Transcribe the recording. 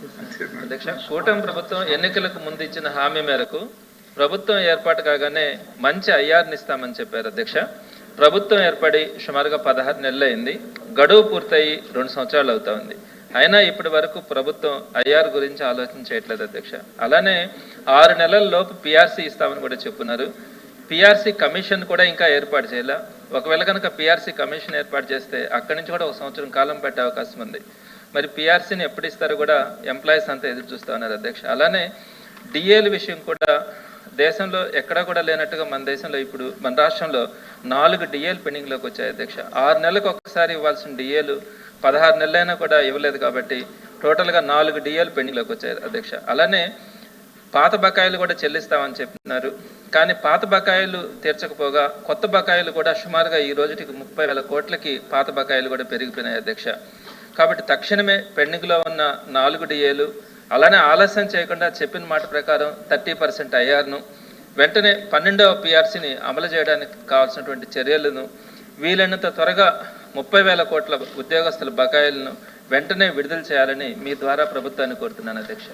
అధ్యక్ష కూటమి ప్రభుత్వం ఎన్నికలకు ముందు ఇచ్చిన హామీ మేరకు ప్రభుత్వం ఏర్పాటు కాగానే మంచి ఐఆర్ని ఇస్తామని చెప్పారు అధ్యక్ష. ప్రభుత్వం ఏర్పడి సుమారుగా పదహారు నెలలు అయింది గడువు పూర్తయి రెండు సంవత్సరాలు అవుతా ఉంది. అయినా ఇప్పటి వరకు ప్రభుత్వం ఐఆర్ గురించి ఆలోచన చేయట్లేదు అధ్యక్ష. అలానే ఆరు నెలల లోపు పిఆర్సీ ఇస్తామని కూడా చెప్పున్నారు. పిఆర్సీ కమిషన్ కూడా ఇంకా ఏర్పాటు చేయాల. ఒకవేళ కనుక పిఆర్సీ కమిషన్ ఏర్పాటు చేస్తే అక్కడి నుంచి కూడా ఒక సంవత్సరం కాలం పెట్టే అవకాశం ఉంది. మరి పిఆర్సీని ఎప్పుడు ఇస్తారో కూడా ఎంప్లాయీస్ అంతా ఎదురు చూస్తూ ఉన్నారు అధ్యక్ష. అలానే డిఏల విషయం కూడా దేశంలో ఎక్కడా కూడా లేనట్టుగా మన దేశంలో ఇప్పుడు మన రాష్ట్రంలో నాలుగు డిఏలు పెండింగ్లోకి వచ్చాయి అధ్యక్ష. ఆరు నెలలకు ఒకసారి ఇవ్వాల్సిన డిఏలు పదహారు నెలలైనా కూడా ఇవ్వలేదు కాబట్టి టోటల్గా నాలుగు డిఏలు పెండింగ్లోకి వచ్చాయి అధ్యక్ష. అలానే పాత బకాయిలు కూడా చెల్లిస్తామని చెప్తున్నారు కానీ పాత బకాయిలు తీర్చకపోగా కొత్త బకాయిలు కూడా సుమారుగా ఈ రోజుకి ముప్పై వేల కోట్లకి పాత బకాయిలు కూడా పెరిగిపోయినాయి అధ్యక్ష. కాబట్టి తక్షణమే పెండింగ్లో ఉన్న నాలుగు డిఏలు అలానే ఆలస్యం చేయకుండా చెప్పిన మాట ప్రకారం థర్టీ పర్సెంట్ ఐఆర్ను వెంటనే పన్నెండవ పిఆర్సీని అమలు చేయడానికి కావాల్సినటువంటి చర్యలను వీలైనంత త్వరగా ముప్పై వేల కోట్ల ఉద్యోగస్తుల బకాయిలను వెంటనే విడుదల చేయాలని మీ ద్వారా ప్రభుత్వాన్ని కోరుతున్నాను అధ్యక్ష.